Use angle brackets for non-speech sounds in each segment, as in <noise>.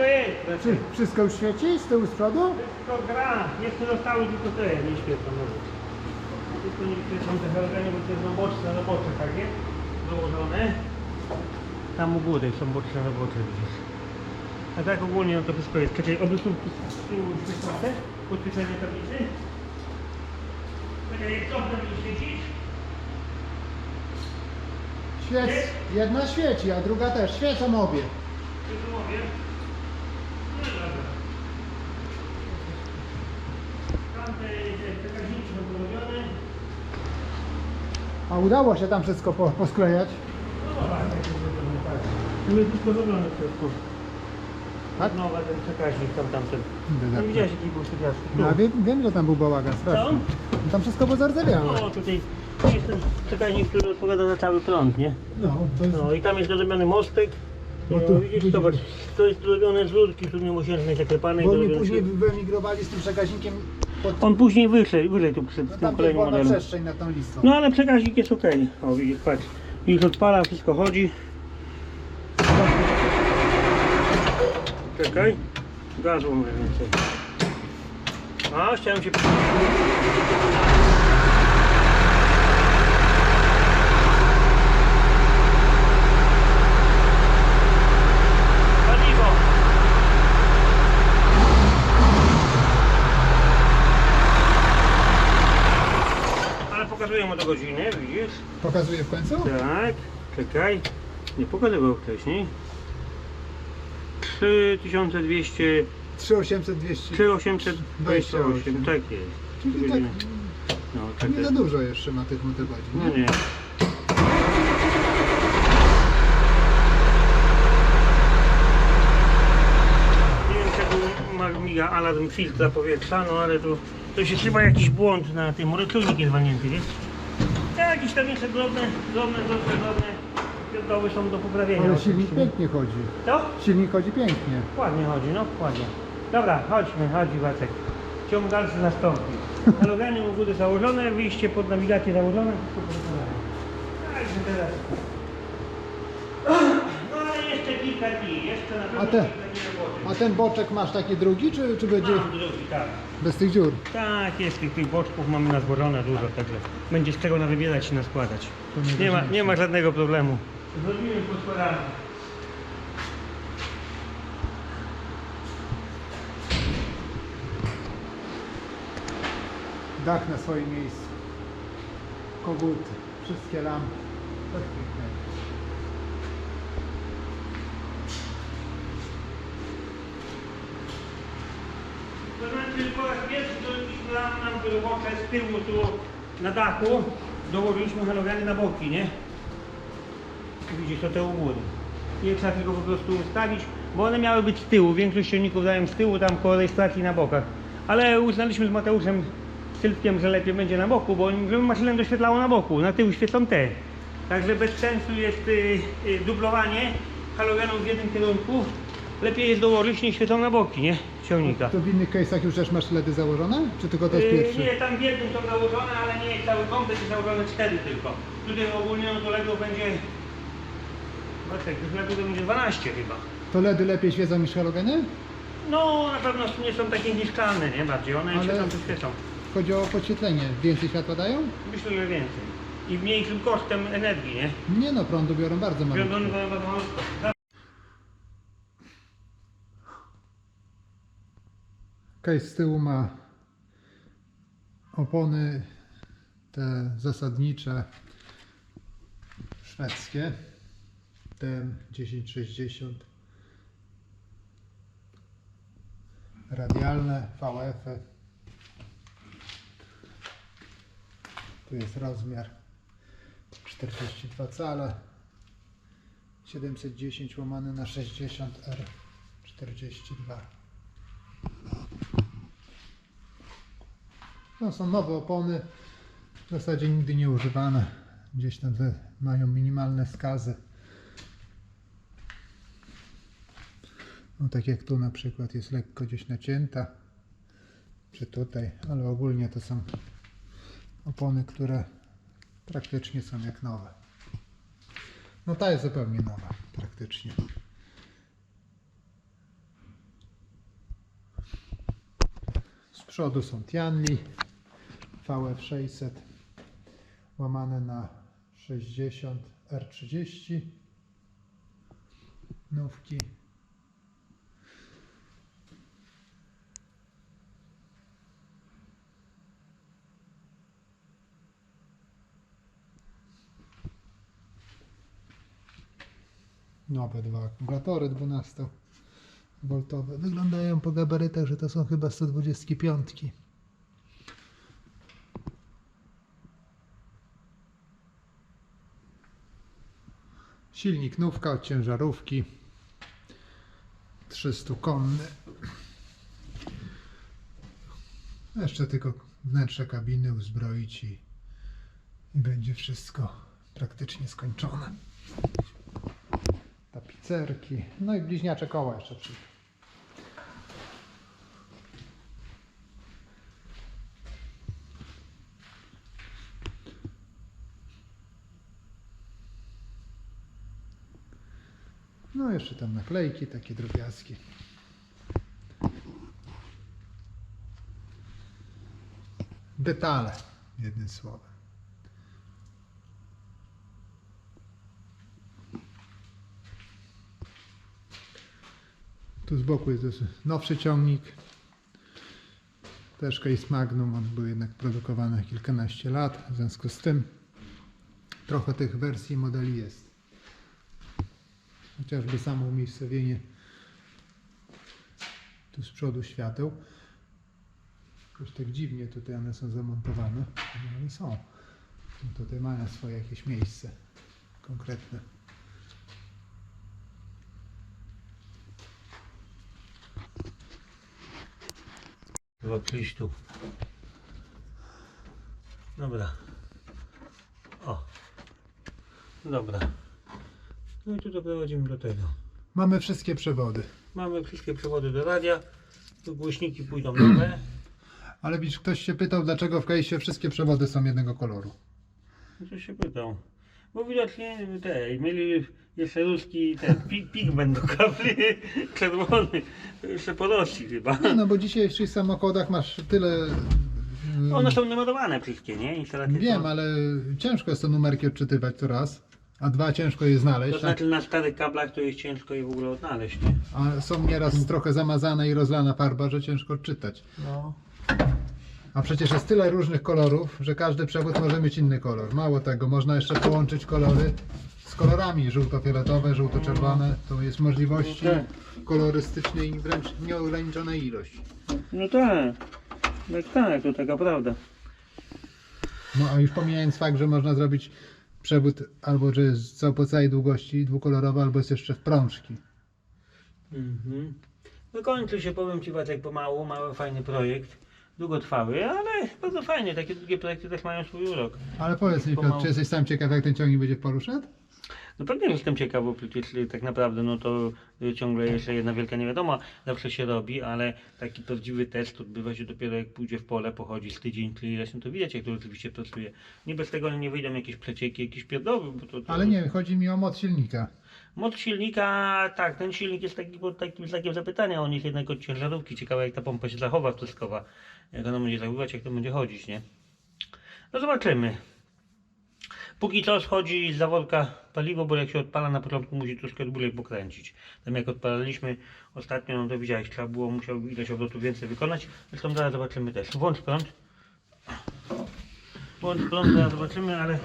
Wszystko jest. Czy wszystko już świeci z tyłu, z przodu? Wszystko gra. Jeszcze zostały tylko te, nie świecą. No. Tylko nie świecą te halogeny, bo to jest na boczne, na bocze takie dołożone. Tam u góry są boczne robocze widzisz. A tak ogólnie no to wszystko jest. Czekaj, obrysówki z tyłu świecące, podświetlenie tablicy. Czekaj, jak cofnę będzie świecić? Świec, jedna świeci, a druga też. Świecą obie. Czy to mówię? No i dobra. Tamte e, przekaźniki są porobione. A udało się tam wszystko po, posklejać. No tak tak. To jest wszystko zrobione w środku. Tak? Nowe ten przekaźnik tam tamten. Dobra. Tam widziałeś jaki był sypiaszki. No, wiem, wiem, że tam był bałagan straszny. Tam wszystko pozardzewiało. No tutaj jest ten przekaźnik, który odpowiada za cały prąd, nie? No, to jest... No i tam jest zrobiony mostek. No No to widzisz, zobacz, to jest zrobione z rurki siódmiomiesięcznej zaklepanej. Bo oni później wyemigrowali z tym przekaźnikiem pod... On później wyszedł, wyszedł tu przed No, tym kolejnym modelem. przestrzeń na tą listą. No ale przekaźnik jest ok. O widzisz, patrz. Już odpala, wszystko chodzi. Czekaj. Gazu może więcej. A, chciałem się... Paliwo. Ale pokazuję mu do godziny, widzisz? Pokazuje w końcu? Tak, czekaj. Nie pokazywał wcześniej. 3200, 3800, 200. 3828, tak jest. Czyli tak No, nie czekaj. za dużo jeszcze ma tych motogodzin. No nie. Nie wiem czego ma miga alarm filtra powietrza, no ale to, to się chyba jakiś błąd na tym, może czujnik jest walnięty, wiesz? Ja, jakieś tam jeszcze drobne, drobne, drobne, drobne pierdoły są do poprawienia. Ale oczywiście. silnik pięknie chodzi. To? Silnik chodzi pięknie. Ładnie chodzi, no ładnie. Dobra, chodźmy, chodzi Wacek. Ciąg dalszy nastąpi. <laughs> Halogeny u góry założone, wyjście pod nawigację założone. Także teraz. Kilka dni, jeszcze na pewno A te- kilka dni roboty. A ten boczek masz taki drugi, czy, czy będzie Mam drugi, tak. bez tych dziur? Tak, jest tych, tych boczków mamy nazłożone dużo, także będzie z czego nawybierać i naskładać. To Nie ma, nie ma żadnego problemu. Zrobimy poskładamy. Dach na swoim miejscu. Koguty, wszystkie lampy. Raz pierwszy zrobiliśmy nam, nam robocze z tyłu tu na dachu, dołożyliśmy halogeny na boki, nie? Widzisz, to te góry. Nie trzeba tylko po prostu ustawić, bo one miały być z tyłu, większość silników dają z tyłu, tam koło rejestracji na bokach. Ale uznaliśmy z Mateuszem Sylwkiem, że lepiej będzie na boku, bo maszynę doświetlało na boku, na tył świecą te. Także bez sensu jest y, y, dublowanie halogenów w jednym kierunku. Lepiej jest dołożyć, niż świecą na boki, nie? Ciągnika. To w innych case'ach już też masz LEDy założone? Czy tylko to jest Yy, pierwszy? Nie, tam w jednym są założone, ale nie jest cały komplet, jest założone cztery tylko. Tutaj ogólnie no to LEDów będzie... Zobaczcie, tych to będzie 12 chyba. To LEDy lepiej świecą niż halogeny? No na pewno nie są takie niszczalne, nie bardziej, one Ale- świecą to świecą. Chodzi o podświetlenie. Więcej światła dają? Myślę, że więcej. I mniejszym kosztem energii, nie? Nie no, prądu biorą bardzo mało. Case z tyłu ma opony te zasadnicze szwedzkie TM 1060 radialne VF -y. tu jest rozmiar 42 cale 710 łamane na 60 R 42 no są nowe opony, w zasadzie nigdy nie używane. Gdzieś tam mają minimalne skazy. No tak jak tu na przykład jest lekko gdzieś nacięta, czy tutaj, ale ogólnie to są opony, które praktycznie są jak nowe. No ta jest zupełnie nowa, praktycznie. Z przodu są tianli, VF600 łamane na 60 R30 nówki. Nowe dwa akumulatory 12 voltowe. Wyglądają po gabarytach, że to są chyba 125. Silnik nówka od ciężarówki. 300 konny. Jeszcze tylko wnętrze kabiny uzbroić i, i będzie wszystko praktycznie skończone. Tapicerki. No i bliźniacze koła jeszcze. No jeszcze tam naklejki takie drobiazgi. Detale, jednym słowem. Tu z boku jest nowszy ciągnik. Też Case Magnum, on był jednak produkowany kilkanaście lat, w związku z tym trochę tych wersji modeli jest. Chociażby samo umiejscowienie tu z przodu świateł. Jakoś tak dziwnie tutaj one są zamontowane, no ale są. Tutaj mają swoje jakieś miejsce konkretne. Chyba przyjść tu. Dobra. O. Dobra. No i tu doprowadzimy do tego. Mamy wszystkie przewody. Mamy wszystkie przewody do radia. Tu głośniki pójdą nowe. <clears throat> Ale widzisz, ktoś się pytał, dlaczego w case'ie wszystkie przewody są jednego koloru. No to się pytał. Bo widocznie te, mieli jeszcze ruski ten pig, pigment do kabli <laughs> czerwony. Jeszcze po Rosji chyba. Nie, no bo w dzisiejszych samochodach masz tyle... mm, One są numerowane wszystkie, nie? Instalacje Wiem, są. ale ciężko jest te numerki odczytywać to raz, a dwa ciężko je znaleźć. To znaczy na starych kablach to jest ciężko je w ogóle odnaleźć, nie? A są nieraz trochę zamazane i rozlana farba, że ciężko odczytać. No. A przecież jest tyle różnych kolorów, że każdy przewód może mieć inny kolor. Mało tego, można jeszcze połączyć kolory z kolorami żółto-fioletowe, żółto-czerwone. To jest możliwości No tak. kolorystycznej i wręcz nieograniczonej ilości. No tak. Tak, tak, to taka prawda. No a już pomijając fakt, że można zrobić przewód albo że jest po całej długości dwukolorowy, albo jest jeszcze w prążki. Mhm. No kończy się, powiem Ci Wacek, pomału, mały, fajny projekt. Długotrwały, ale bardzo fajny. Takie długie projekty też mają swój urok. Ale powiedz mi Piotr, czy jesteś sam ciekaw jak ten ciągnik będzie w szedł? No pewnie że jestem ciekaw, bo przecież tak naprawdę no to y, ciągle jeszcze jedna wielka niewiadoma zawsze się robi, ale taki prawdziwy test odbywa się dopiero jak pójdzie w pole, pochodzi z tydzień, czy ileś, no to widać jak to rzeczywiście pracuje. Nie bez tego nie wyjdą jakieś przecieki, jakieś pierdoły, bo to, to... Ale nie, chodzi mi o moc silnika. Moc silnika, tak, ten silnik jest taki pod takim znakiem zapytania, on jest jednak od ciężarówki. Ciekawe jak ta pompa się zachowa wtryskowa, jak ona będzie zachowywać, jak to będzie chodzić, nie? No zobaczymy. Póki co schodzi z zaworka paliwo, bo jak się odpala na początku musi troszkę dłużej pokręcić. Tam jak odpalaliśmy ostatnio, no to widziałeś, trzeba było, musiał ileś obrotów więcej wykonać. Zresztą zaraz zobaczymy też. Włącz prąd. Włącz prąd, zaraz zobaczymy, ale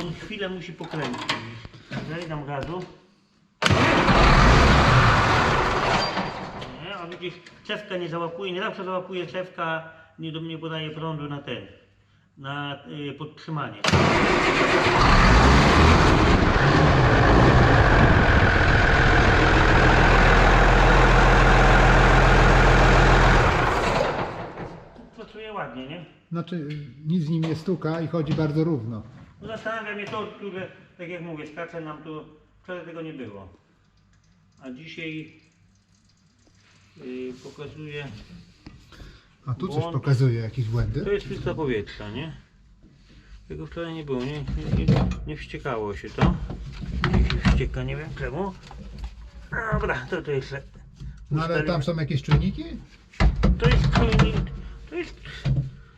on chwilę musi pokręcić. Daj gazu. Nie, a widzisz, cewka nie załapuje, nie zawsze załapuje cewka, nie do mnie podaje prądu na ten, na y, podtrzymanie. Pracuje ładnie, nie? Znaczy y, nic z nim nie stuka i chodzi bardzo równo. No Zastanawia mnie to, które, tak jak mówię, skacze nam tu, wczoraj tego nie było. A dzisiaj yy, pokazuje, A tu coś pokazuje, jakieś to błędy. jest filtra powietrza, nie? Tego wczoraj nie było, nie, nie, nie, nie wściekało się to. Dzisiaj się wścieka, nie wiem czemu. Dobra, to to jeszcze. No ale tam są jakieś czujniki? To jest czujnik, To jest,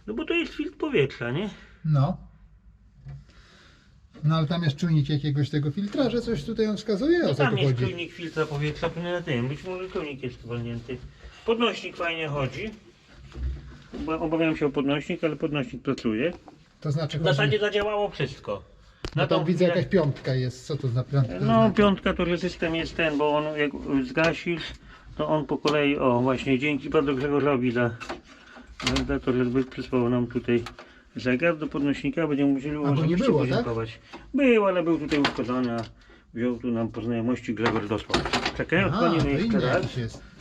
no bo to jest filtr powietrza, nie? No. No ale tam jest czujnik jakiegoś tego filtra, że coś tutaj on wskazuje, o No co tam tu jest chodzi. czujnik filtra powietrza, tu nie na tym, być może czujnik jest zwolnięty. Podnośnik fajnie chodzi. Obawiam się o podnośnik, ale podnośnik pracuje. To znaczy W chodzi, zasadzie zadziałało wszystko. no tam tą widzę jakaś piątka jest, co to za piątka? No znaczy? piątka to że system jest ten, bo on jak zgasisz, to on po kolei, o właśnie dzięki bardzo Grzegorzowi za, za to, że zbyt przysłał nam tutaj zegar do podnośnika, będziemy musieli mu bo nie było, tak? podziękować. Był, ale był tutaj uszkodzony, a wziął tu nam po znajomości Grzegorz dosłał. Czekaj, odpalimy jeszcze raz.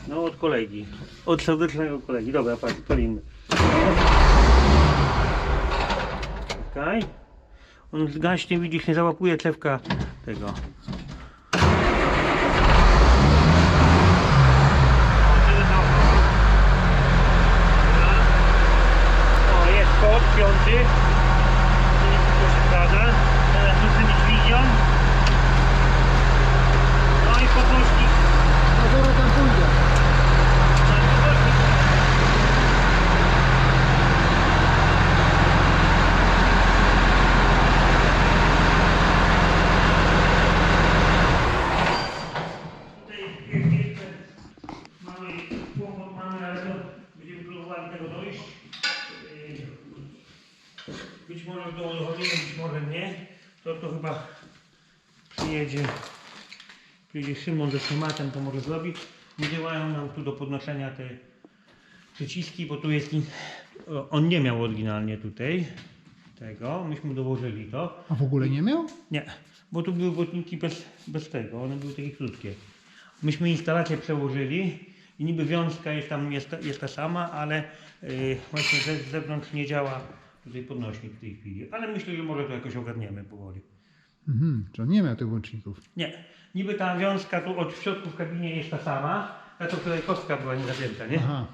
No od kolegi, od serdecznego kolegi. Dobra, patrz, palimy. Czekaj. On zgaśnie, widzisz, nie załapuje cewka tego. O, jest kod piąty. To nie tylko się zgadza. Teraz musimy dźwignią. No i podnośnik. No zaraz tam pójdę. Tutaj jest jeszcze mamy kłopot mamy, ale to będziemy próbowali tego dojść. Yy, Być może do dochodzimy, być może nie. To to chyba przyjedzie, przyjedzie Szymon ze schematem, to może zrobić. Nie działają nam tu do podnoszenia te przyciski, bo tu jest, in- on nie miał oryginalnie tutaj tego, myśmy dołożyli to. A w ogóle nie miał? Nie, bo tu były błotniki bez, bez tego, one były takie krótkie. Myśmy instalację przełożyli i niby wiązka jest tam jest, ta- jest ta sama, ale yy, właśnie ze, z zewnątrz nie działa tutaj podnośnik w tej chwili. Ale myślę, że może to jakoś ogarniemy powoli. Mhm, czy on nie miał tych łączników? Nie, niby ta wiązka tu od w środku w kabinie jest ta sama, a to tutaj kostka była nie zapięta, nie? Aha.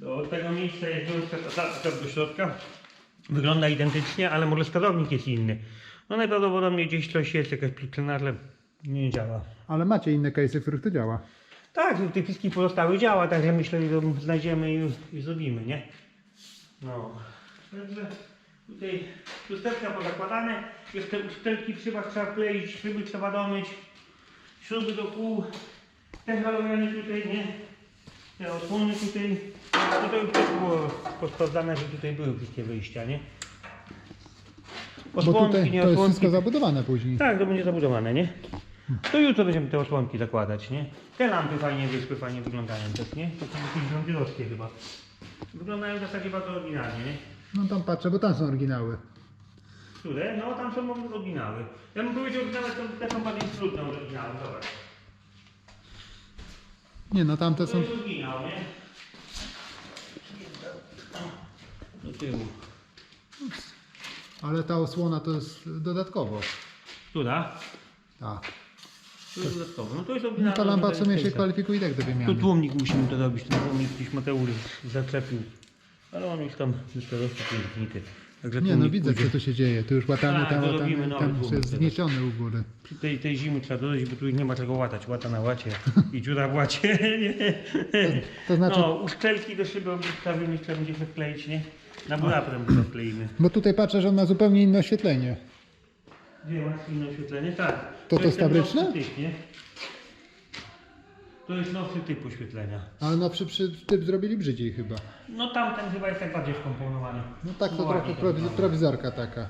Do tego miejsca jest wiązka ta, ta, ta do środka. Wygląda identycznie, ale może sterownik jest inny. No najprawdopodobniej gdzieś coś jest, jakaś przyczyna, ale nie działa. Ale macie inne case'y, w których to działa. Tak, no, te wszystkie pozostałe działa, także myślę, że znajdziemy i, i zrobimy, nie? No. Także tutaj lusterka pozakładane, jeszcze uszczelki w szybach trzeba kleić, szyby trzeba domyć, śruby do kół, te halogeny tutaj, nie? Te osłony tutaj, tutaj już też było posprawdzane, że tutaj były wszystkie wyjścia, nie? Bo tutaj to jest osłonki. wszystko zabudowane później. Tak, to będzie zabudowane, nie? To jutro będziemy te osłonki zakładać, nie? Te lampy fajnie wyszły, fajnie wyglądają też, nie? To są jakieś rządzierowskie chyba. Wyglądają w zasadzie bardzo oryginalnie, nie? No tam patrzę, bo tam są oryginały. Które? No tam są oryginały. Ja bym powiedział, że nawet te są bardziej trudne od oryginału, zobacz. Nie no, tamte To są... jest oryginał, nie? Do tyłu. Ale ta osłona to jest dodatkowo. Która? Tak. To jest dodatkowo. No to jest No oryginał. ta lampa w sumie się kwalifikuje tak do Tu wymiany. tłumnik musimy to robić, ten tłumnik gdzieś Mateusz zaczepił. Ale on już tam wystarczy pięknity. Także Nie no, widzę pójdzie. co tu się dzieje. Tu już łatany Tak, tam, to robimy tam, nowy tam tłumik jest teraz. zniesiony u góry. Przy tej, tej zimy trzeba dodać, bo tu nie ma czego łatać. Łata na łacie i dziura w łacie. <laughs> Nie. To znaczy, No, uszczelki do szyby obustawimy, trzeba będzie wkleić, nie? Na burapę to wkleimy. bo tutaj patrzę, że on ma zupełnie inne oświetlenie. Gdzie masz inne oświetlenie? Tak. To to jest fabryczne? Typ, nie? To jest nowszy typ oświetlenia. Ale no przy, przy typ zrobili brzydziej chyba. No tamten chyba jest tak bardziej wkomponowany. No tak to trochę prowiz- prowizorka taka.